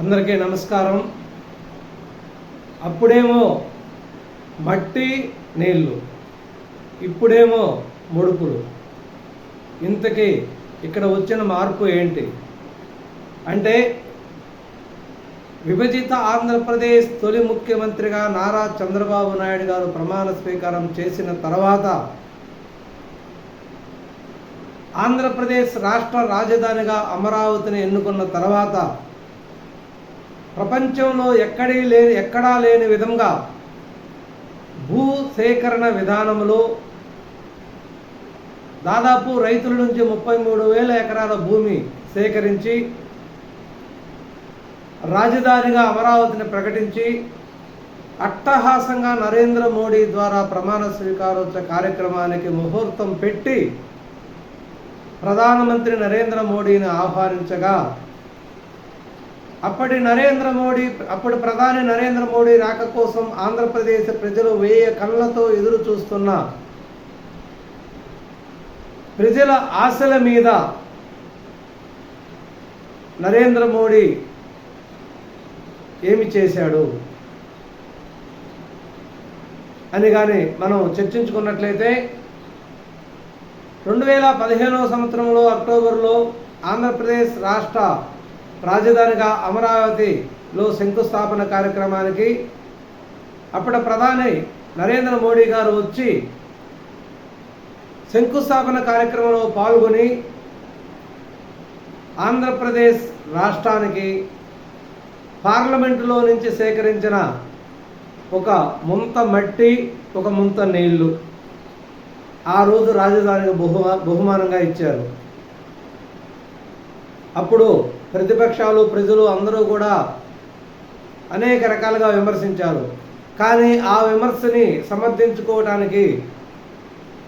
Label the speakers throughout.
Speaker 1: అందరికీ నమస్కారం. అప్పుడేమో మట్టి నీళ్ళు ఇప్పుడేమో ముడుపులు. ఇంతకీ ఇక్కడ వచ్చిన మార్పు ఏంటి? అంటే విభజిత ఆంధ్రప్రదేశ్ తొలి ముఖ్యమంత్రిగా నారా చంద్రబాబు నాయుడు గారు ప్రమాణ స్వీకారం చేసిన తర్వాత ఆంధ్రప్రదేశ్ రాష్ట్ర రాజధానిగా అమరావతిని ఎన్నుకున్న తర్వాత ప్రపంచంలో ఎక్కడే లేని ఎక్కడా లేని విధంగా భూ సేకరణ విధానంలో దాదాపు రైతుల నుంచి ముప్పై మూడు వేల ఎకరాల భూమి సేకరించి రాజధానిగా అమరావతిని ప్రకటించి అట్టహాసంగా నరేంద్ర మోడీ ద్వారా ప్రమాణ స్వీకారోత్సవ కార్యక్రమానికి ముహూర్తం పెట్టి ప్రధానమంత్రి నరేంద్ర మోడీని ఆహ్వానించగా అప్పటి నరేంద్ర మోడీ అప్పటి ప్రధాని నరేంద్ర మోడీ రాక కోసం ఆంధ్రప్రదేశ్ ప్రజలు వేయ కళ్ళతో ఎదురు చూస్తున్న ప్రజల ఆశల మీద నరేంద్ర మోడీ ఏమి చేశాడు అని కానీ మనం చర్చించుకున్నట్లయితే రెండు వేల పదిహేనవ సంవత్సరంలో అక్టోబర్లో ఆంధ్రప్రదేశ్ రాష్ట్ర రాజధానిగా అమరావతిలో శంకుస్థాపన కార్యక్రమానికి అప్పటి ప్రధాని నరేంద్ర మోడీ గారు వచ్చి శంకుస్థాపన కార్యక్రమంలో పాల్గొని ఆంధ్రప్రదేశ్ రాష్ట్రానికి పార్లమెంటులో నుంచి సేకరించిన ఒక ముంత మట్టి ఒక ముంత నీళ్ళు ఆ రోజు రాజధానికి బహుమా బహుమానంగా ఇచ్చారు. అప్పుడు ప్రతిపక్షాలు ప్రజలు అందరూ కూడా అనేక రకాలుగా విమర్శించారు. కానీ ఆ విమర్శని సమర్థించుకోవడానికి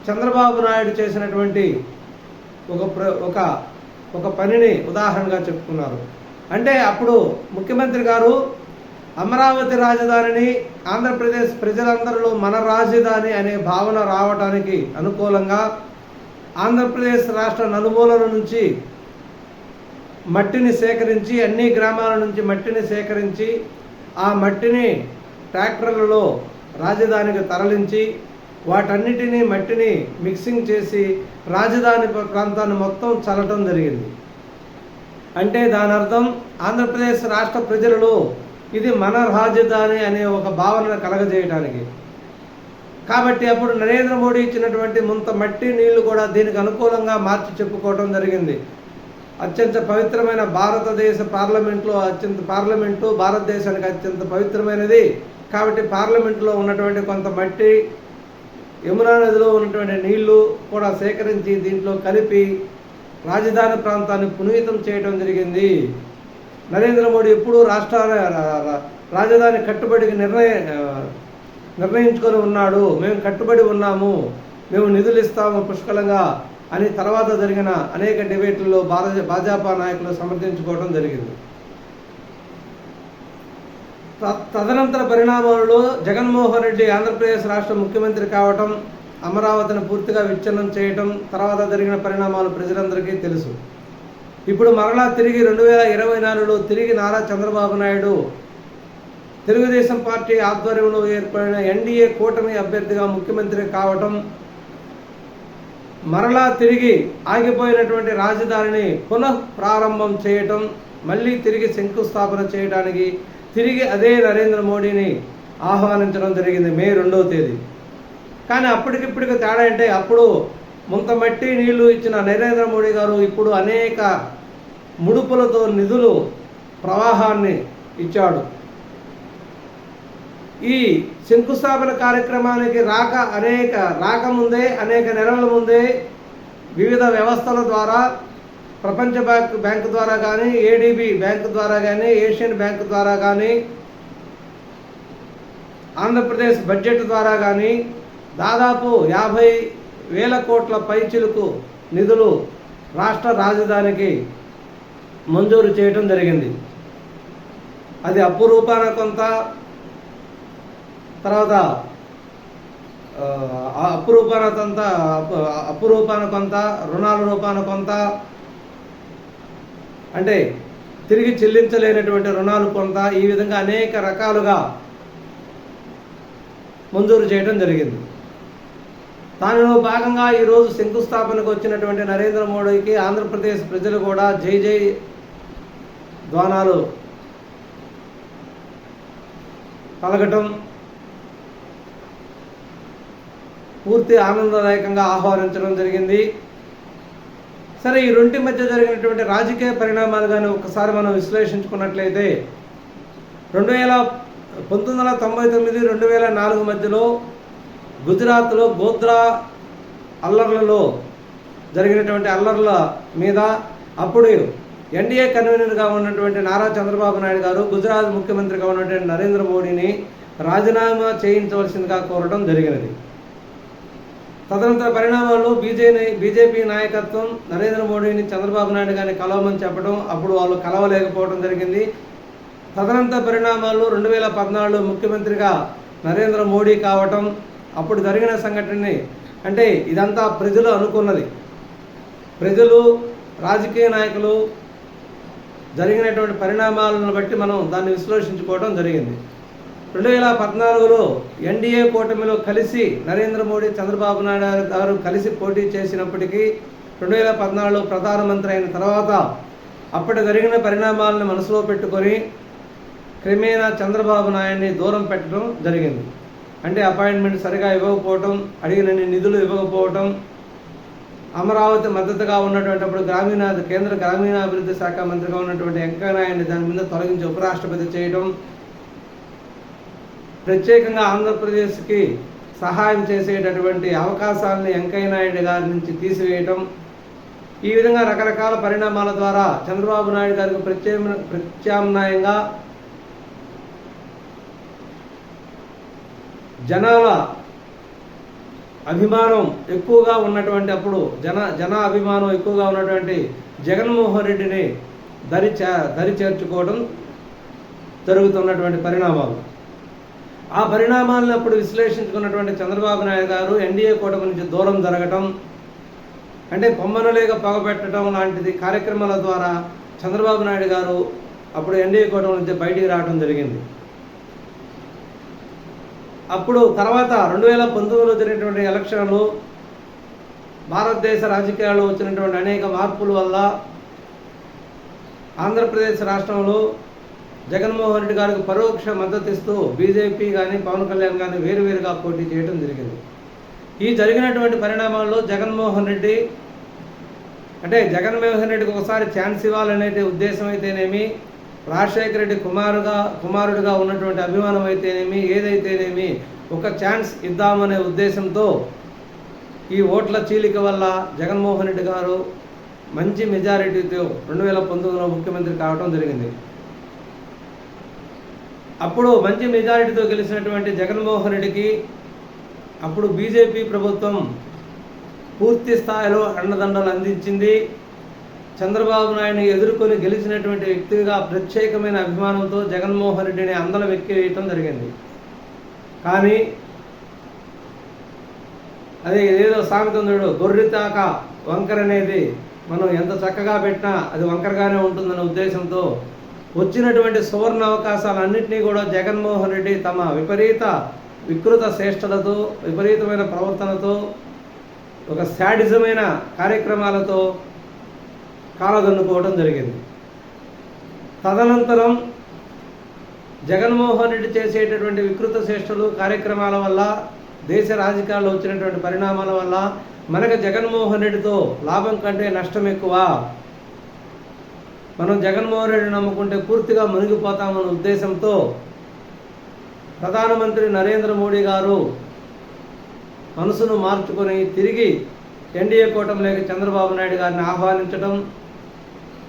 Speaker 1: చంద్రబాబు నాయుడు చేసినటువంటి ఒక ప్ర ఒక ఒక పనిని ఉదాహరణగా చెప్పుకున్నారు. అంటే అప్పుడు ముఖ్యమంత్రి గారు అమరావతి రాజధానిని ఆంధ్రప్రదేశ్ ప్రజలందరిలో మన రాజధాని అనే భావన రావడానికి అనుకూలంగా ఆంధ్రప్రదేశ్ రాష్ట్ర నలుమూలల నుంచి మట్టిని సేకరించి అన్ని గ్రామాల నుంచి మట్టిని సేకరించి ఆ మట్టిని ట్రాక్టర్లలో రాజధానికి తరలించి వాటన్నిటినీ మట్టిని మిక్సింగ్ చేసి రాజధాని ప్రాంతాన్ని మొత్తం చల్లటం జరిగింది. అంటే దాని అర్థం ఆంధ్రప్రదేశ్ రాష్ట్ర ప్రజలలో ఇది మన రాజధాని అనే ఒక భావన కలగజేయడానికి కాబట్టి అప్పుడు నరేంద్ర మోడీ ఇచ్చినటువంటి ముంత మట్టి నీళ్ళు కూడా దీనికి అనుకూలంగా మార్చి చెప్పుకోవడం జరిగింది. అత్యంత పవిత్రమైన భారతదేశ పార్లమెంట్లో అత్యంత పార్లమెంటు భారతదేశానికి అత్యంత పవిత్రమైనది. కాబట్టి పార్లమెంట్లో ఉన్నటువంటి కొంత మట్టి యమునా నదిలో ఉన్నటువంటి నీళ్ళు కూడా సేకరించి దీంట్లో కలిపి రాజధాని ప్రాంతాన్ని పునీతం చేయడం జరిగింది. నరేంద్ర మోడీ ఎప్పుడూ రాష్ట్ర రాజధాని కట్టుబడికి నిర్ణయ నిర్ణయించుకొని ఉన్నాడు. మేము కట్టుబడి ఉన్నాము. మేము నిధులు ఇస్తాము పుష్కలంగా. అని తర్వాత జరిగిన అనేక డిబేట్లలో భారత భాజపా నాయకులు సమర్థించుకోవడం జరిగింది. త- తదనంతర పరిణామాలలో జగన్మోహన్ రెడ్డి ఆంధ్రప్రదేశ్ రాష్ట్ర ముఖ్యమంత్రి కావటం అమరావతిని పూర్తిగా విచ్ఛిన్నం చేయటం తర్వాత జరిగిన పరిణామాలు ప్రజలందరికీ తెలుసు. ఇప్పుడు మరలా తిరిగి రెండు వేల ఇరవై నాలుగులో తిరిగి నారా చంద్రబాబు నాయుడు తెలుగుదేశం పార్టీ ఆధ్వర్యంలో ఏర్పడిన ఎన్డీఏ కూటమి అభ్యర్థిగా ముఖ్యమంత్రి కావటం మరలా తిరిగి ఆగిపోయినటువంటి రాజధానిని పునః ప్రారంభం చేయటం మళ్ళీ తిరిగి శంకుస్థాపన చేయడానికి తిరిగి అదే నరేంద్ర మోడీని ఆహ్వానించడం జరిగింది మే రెండవ తేదీ. కానీ అప్పటికిప్పటికి తేడా అంటే అప్పుడు ముంత మట్టి నీళ్ళు ఇచ్చిన నరేంద్ర మోడీ గారు ఇప్పుడు అనేక ముడుపులతో నిధులు ప్రవాహాన్ని ఇచ్చాడు. ఈ శంకుస్థాపన కార్యక్రమానికి రాక అనేక రాకముందే అనేక నెలల ముందే వివిధ వ్యవస్థల ద్వారా ప్రపంచ బ్యాంక్ బ్యాంకు ద్వారా కానీ ఏడిబి బ్యాంకు ద్వారా కానీ ఏషియన్ బ్యాంకు ద్వారా కానీ ఆంధ్రప్రదేశ్ బడ్జెట్ ద్వారా కానీ దాదాపు యాభై వేల కోట్ల పైచిలకు నిధులు రాష్ట్ర రాజధానికి మంజూరు చేయడం జరిగింది. అది అప్పు రూపాన కొంత తర్వాత అప్పు రూపాన కొంత అప్పు అప్పు రూపాన కొంత రుణాల రూపాన కొంత అంటే తిరిగి చెల్లించలేనటువంటి రుణాలు కొంత ఈ విధంగా అనేక రకాలుగా మంజూరు చేయడం జరిగింది. దానిలో భాగంగా ఈరోజు శంకుస్థాపనకు వచ్చినటువంటి నరేంద్ర మోడీకి ఆంధ్రప్రదేశ్ ప్రజలు కూడా జై జై ధ్వానాలు పలకటం పూర్తి ఆనందదాయకంగా ఆహ్వానించడం జరిగింది. సరే ఈ రెంటి మధ్య జరిగినటువంటి రాజకీయ పరిణామాలు కానీ ఒకసారి మనం విశ్లేషించుకున్నట్లయితే రెండు వేల పంతొమ్మిది వందల తొంభై తొమ్మిది రెండు వేల నాలుగు మధ్యలో గుజరాత్లో గోద్రా అల్లర్లలో జరిగినటువంటి అల్లర్ల మీద అప్పుడు ఎన్డీఏ కన్వీనర్గా ఉన్నటువంటి నారా చంద్రబాబు నాయుడు గారు గుజరాత్ ముఖ్యమంత్రిగా ఉన్నటువంటి నరేంద్ర మోడీని రాజీనామా చేయించవలసిందిగా కోరడం జరిగినది. తదనంతర పరిణామాలు బీజేపీ బీజేపీ నాయకత్వం నరేంద్ర మోడీని చంద్రబాబు నాయుడు గారిని కలవమని చెప్పడం అప్పుడు వాళ్ళు కలవలేకపోవడం జరిగింది. తదనంతర పరిణామాలు రెండు వేల పద్నాలుగులో ముఖ్యమంత్రిగా నరేంద్ర మోడీ కావటం అప్పుడు జరిగిన సంఘటనని అంటే ఇదంతా ప్రజలు అనుకున్నది. ప్రజలు రాజకీయ నాయకులు జరిగినటువంటి పరిణామాలను బట్టి మనం దాన్ని విశ్లేషించుకోవడం జరిగింది. రెండు వేల పద్నాలుగులో ఎన్డీఏ కూటమిలో కలిసి నరేంద్ర మోడీ చంద్రబాబు నాయుడు గారు కలిసి పోటీ చేసినప్పటికీ రెండు వేల పద్నాలుగులో ప్రధానమంత్రి అయిన తర్వాత అప్పటి జరిగిన పరిణామాలను మనసులో పెట్టుకొని క్రమేణా చంద్రబాబు నాయుడిని దూరం పెట్టడం జరిగింది. అంటే అపాయింట్మెంట్ సరిగా ఇవ్వకపోవటం అడిగినన్ని నిధులు ఇవ్వకపోవటం అమరావతి మద్దతుగా ఉన్నటువంటి అప్పుడు గ్రామీణ కేంద్ర గ్రామీణాభివృద్ధి శాఖ మంత్రిగా ఉన్నటువంటి వెంకయ్యనాయుడిని దాని మీద తొలగించి ఉపరాష్ట్రపతి చేయడం ప్రత్యేకంగా ఆంధ్రప్రదేశ్కి సహాయం చేసేటటువంటి అవకాశాలను వెంకయ్యనాయుడు గారి నుంచి తీసివేయటం. ఈ విధంగా రకరకాల పరిణామాల ద్వారా చంద్రబాబు నాయుడు గారికి ప్రత్యే ప్రత్యామ్నాయంగా జనాల అభిమానం ఎక్కువగా ఉన్నటువంటి అప్పుడు జన జన అభిమానం ఎక్కువగా ఉన్నటువంటి జగన్మోహన్ రెడ్డిని దరి చే దరి చేర్చుకోవడం జరుగుతున్నటువంటి పరిణామాలు. ఆ పరిణామాలను అప్పుడు విశ్లేషించుకున్నటువంటి చంద్రబాబు నాయుడు గారు ఎన్డీఏ కూటమి నుంచి దూరం జరగటం అంటే పొమ్మనలేక పగబెట్టడం లాంటిది కార్యక్రమాల ద్వారా చంద్రబాబు నాయుడు గారు అప్పుడు ఎన్డీఏ కూటమి నుంచి బయటికి రావడం జరిగింది. అప్పుడు తర్వాత రెండు వేల పంతొమ్మిదిలో జరిగినటువంటి ఎలక్షన్లు భారతదేశ రాజకీయాల్లో వచ్చినటువంటి అనేక మార్పుల వల్ల ఆంధ్రప్రదేశ్ రాష్ట్రంలో జగన్మోహన్ రెడ్డి గారికి పరోక్ష మద్దతు ఇస్తూ బీజేపీ కానీ పవన్ కళ్యాణ్ కానీ వేరువేరుగా పోటీ చేయడం జరిగింది. ఈ జరిగినటువంటి పరిణామాల్లో జగన్మోహన్ రెడ్డి అంటే జగన్మోహన్ రెడ్డికి ఒకసారి ఛాన్స్ ఇవ్వాలనే ఉద్దేశం అయితేనేమి రాజశేఖర రెడ్డి కుమారుగా కుమారుడిగా ఉన్నటువంటి అభిమానం అయితేనేమి ఏదైతేనేమి ఒక ఛాన్స్ ఇద్దామనే ఉద్దేశంతో ఈ ఓట్ల చీలిక వల్ల జగన్మోహన్ రెడ్డి గారు మంచి మెజారిటీతో రెండు వేల పంతొమ్మిదిలో ముఖ్యమంత్రి కావడం జరిగింది. అప్పుడు మంచి మెజారిటీతో గెలిచినటువంటి జగన్మోహన్ రెడ్డికి అప్పుడు బీజేపీ ప్రభుత్వం పూర్తి స్థాయిలో అండదండలు అందించింది. చంద్రబాబు నాయుడిని ఎదుర్కొని గెలిచినటువంటి వ్యక్తిగా ప్రత్యేకమైన అభిమానంతో జగన్మోహన్ రెడ్డిని అందలం ఎక్కివేయటం జరిగింది. కానీ అదే ఏదో సామెతందుడు గొర్రెతాక వంకర అనేది మనం ఎంత చక్కగా పెట్టినా అది వంకరగానే ఉంటుందనే ఉద్దేశంతో వచ్చినటువంటి సువర్ణ అవకాశాలన్నింటినీ కూడా జగన్మోహన్ రెడ్డి తమ విపరీత వికృత శ్రేష్టలతో విపరీతమైన ప్రవర్తనతో ఒక శాడిజమైన కార్యక్రమాలతో కాలదన్నుకోవడం జరిగింది. తదనంతరం జగన్మోహన్ రెడ్డి చేసేటటువంటి వికృత శ్రేష్టలు కార్యక్రమాల వల్ల దేశ రాజకీయాల్లో వచ్చినటువంటి పరిణామాల వల్ల మనకు జగన్మోహన్ రెడ్డితో లాభం కంటే నష్టం ఎక్కువ. మనం జగన్మోహన్ రెడ్డి నమ్ముకుంటే పూర్తిగా మునిగిపోతామన్న ఉద్దేశంతో ప్రధానమంత్రి నరేంద్ర మోడీ గారు మనసును మార్చుకొని తిరిగి ఎన్డీఏ కూటమిలోకి చంద్రబాబు నాయుడు గారిని ఆహ్వానించడం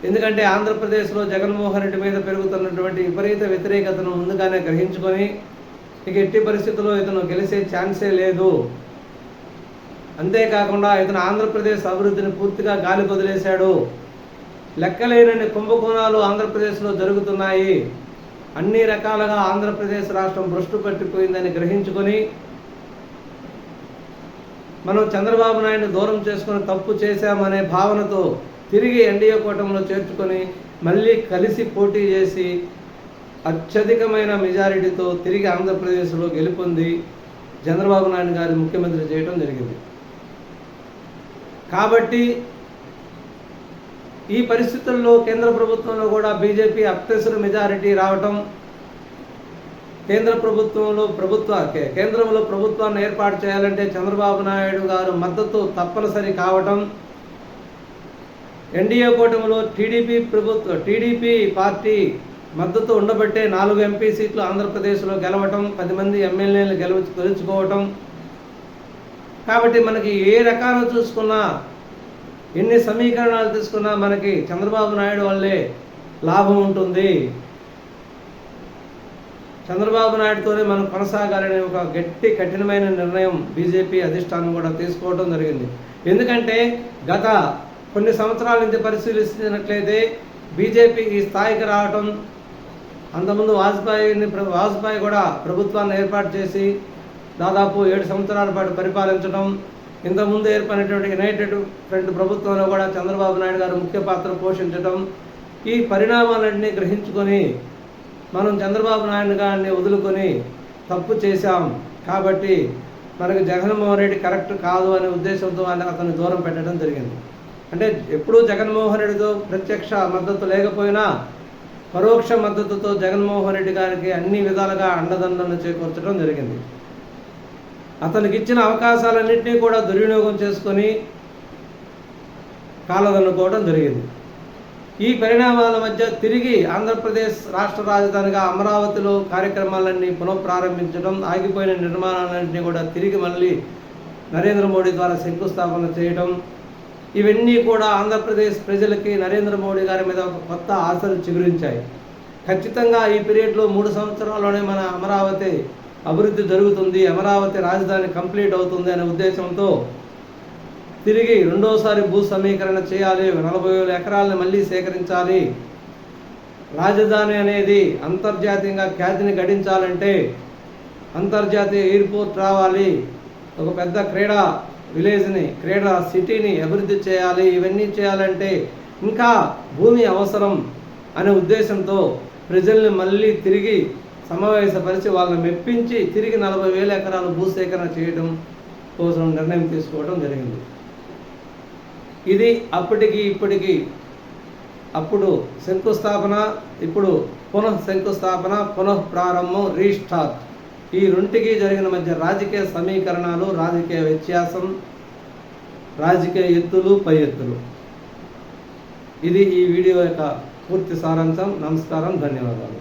Speaker 1: ఎందుకంటే ఆంధ్రప్రదేశ్లో జగన్మోహన్ రెడ్డి మీద పెరుగుతున్నటువంటి విపరీత వ్యతిరేకతను ముందుగానే గ్రహించుకొని ఇక ఎట్టి పరిస్థితుల్లో ఇతను గెలిచే ఛాన్సే లేదు. అంతేకాకుండా ఇతను ఆంధ్రప్రదేశ్ అభివృద్ధిని పూర్తిగా గాలి వదిలేశాడు. లెక్కలేనని కుంభకోణాలు ఆంధ్రప్రదేశ్లో జరుగుతున్నాయి. అన్ని రకాలుగా ఆంధ్రప్రదేశ్ రాష్ట్రం భ్రష్టు పట్టిపోయిందని గ్రహించుకొని మనం చంద్రబాబు నాయుడు దూరం చేసుకుని తప్పు చేశామనే భావనతో తిరిగి ఎన్డీఏ కూటమిలో చేర్చుకొని మళ్ళీ కలిసి పోటీ చేసి అత్యధికమైన మెజారిటీతో తిరిగి ఆంధ్రప్రదేశ్లో గెలుపొంది చంద్రబాబు నాయుడు గారి ముఖ్యమంత్రి చేయడం జరిగింది. కాబట్టి ఈ పరిస్థితుల్లో కేంద్ర ప్రభుత్వంలో కూడా బీజేపీ అత్యవసర మెజారిటీ రావటం కేంద్ర ప్రభుత్వంలో ప్రభుత్వ కే- కేంద్రంలో ప్రభుత్వాన్ని ఏర్పాటు చేయాలంటే చంద్రబాబు నాయుడు గారు మద్దతు తప్పనిసరి కావటం ఎన్డీఏ కూటమిలో టీడీపీ ప్రభుత్వ టీడీపీ పార్టీ మద్దతు ఉండబట్టే నాలుగు ఎంపీ సీట్లు ఆంధ్రప్రదేశ్లో గెలవటం పది మంది ఎమ్మెల్యేలు గెలవ గెలుచుకోవటం. కాబట్టి మనకి ఏ రకాలు చూసుకున్నా ఎన్ని సమీకరణాలు తీసుకున్నా మనకి చంద్రబాబు నాయుడు వల్లే లాభం ఉంటుంది. చంద్రబాబు నాయుడుతోనే మనం కొనసాగాలనే ఒక గట్టి కఠినమైన నిర్ణయం బీజేపీ అధిష్టానం కూడా తీసుకోవడం జరిగింది. ఎందుకంటే గత కొన్ని సంవత్సరాల నుంచి పరిశీలిస్తున్నట్లయితే బీజేపీ ఈ స్థాయికి రావటం అంతకుముందు వాజ్పేయిని ప్ర- వాజ్పేయి కూడా ప్రభుత్వాన్ని ఏర్పాటు చేసి దాదాపు ఏడు సంవత్సరాల పాటు పరిపాలించడం ఇంతకుముందు ఏర్పడినటువంటి యునైటెడ్ ఫ్రంట్ ప్రభుత్వంలో కూడా చంద్రబాబు నాయుడు గారు ముఖ్య పాత్ర పోషించడం ఈ పరిణామాలన్నీ గ్రహించుకొని మనం చంద్రబాబు నాయుడు గారిని వదులుకొని తప్పు చేశాం. కాబట్టి మనకు జగన్మోహన్ రెడ్డి కరెక్ట్ కాదు అనే ఉద్దేశంతో ఆయన అతన్ని దూరం పెట్టడం జరిగింది. అంటే ఎప్పుడూ జగన్మోహన్ రెడ్డితో ప్రత్యక్ష మద్దతు లేకపోయినా పరోక్ష మద్దతుతో జగన్మోహన్ రెడ్డి గారికి అన్ని విధాలుగా అండదండలు చేకూర్చడం జరిగింది. అతనికి ఇచ్చిన అవకాశాలన్నింటినీ కూడా దుర్వినియోగం చేసుకొని కాలదన్నుకోవడం జరిగింది. ఈ పరిణామాల మధ్య తిరిగి ఆంధ్రప్రదేశ్ రాష్ట్ర రాజధానిగా అమరావతిలో కార్యక్రమాలన్నీ పునఃప్రారంభించడం ఆగిపోయిన నిర్మాణాలన్నింటినీ కూడా తిరిగి మళ్ళీ నరేంద్ర మోడీ ద్వారా శంకుస్థాపన చేయడం ఇవన్నీ కూడా ఆంధ్రప్రదేశ్ ప్రజలకి నరేంద్ర మోడీ గారి మీద ఒక కొత్త ఆశలు చిగురించాయి. ఖచ్చితంగా ఈ పీరియడ్లో మూడు సంవత్సరాల్లోనే మన అమరావతి అభివృద్ధి జరుగుతుంది అమరావతి రాజధాని కంప్లీట్ అవుతుంది అనే ఉద్దేశంతో తిరిగి రెండోసారి భూ సమీకరణ చేయాలి. నలభై వేల ఎకరాలను మళ్ళీ సేకరించాలి. రాజధాని అనేది అంతర్జాతీయంగా ఖ్యాతిని గడించాలంటే అంతర్జాతీయ ఎయిర్పోర్ట్ రావాలి. ఒక పెద్ద క్రీడా విలేజ్ని క్రీడా సిటీని అభివృద్ధి చేయాలి. ఇవన్నీ చేయాలంటే ఇంకా భూమి అవసరం అనే ఉద్దేశంతో ప్రజల్ని మళ్ళీ తిరిగి సమావేశపరిచి వాళ్ళని మెప్పించి తిరిగి నలభై వేల ఎకరాలు భూసేకరణ చేయడం కోసం నిర్ణయం తీసుకోవడం జరిగింది. ఇది అప్పటికి ఇప్పటికి అప్పుడు శంకుస్థాపన ఇప్పుడు పునః శంకుస్థాపన పునః ప్రారంభం రీస్టార్ట్. ఈ రెంటికి జరిగిన మధ్య రాజకీయ సమీకరణాలు రాజకీయ వ్యత్యాసం రాజకీయ ఎత్తులు పై ఎత్తులు. ఇది ఈ వీడియో యొక్క పూర్తి సారాంశం. నమస్కారం ధన్యవాదాలు.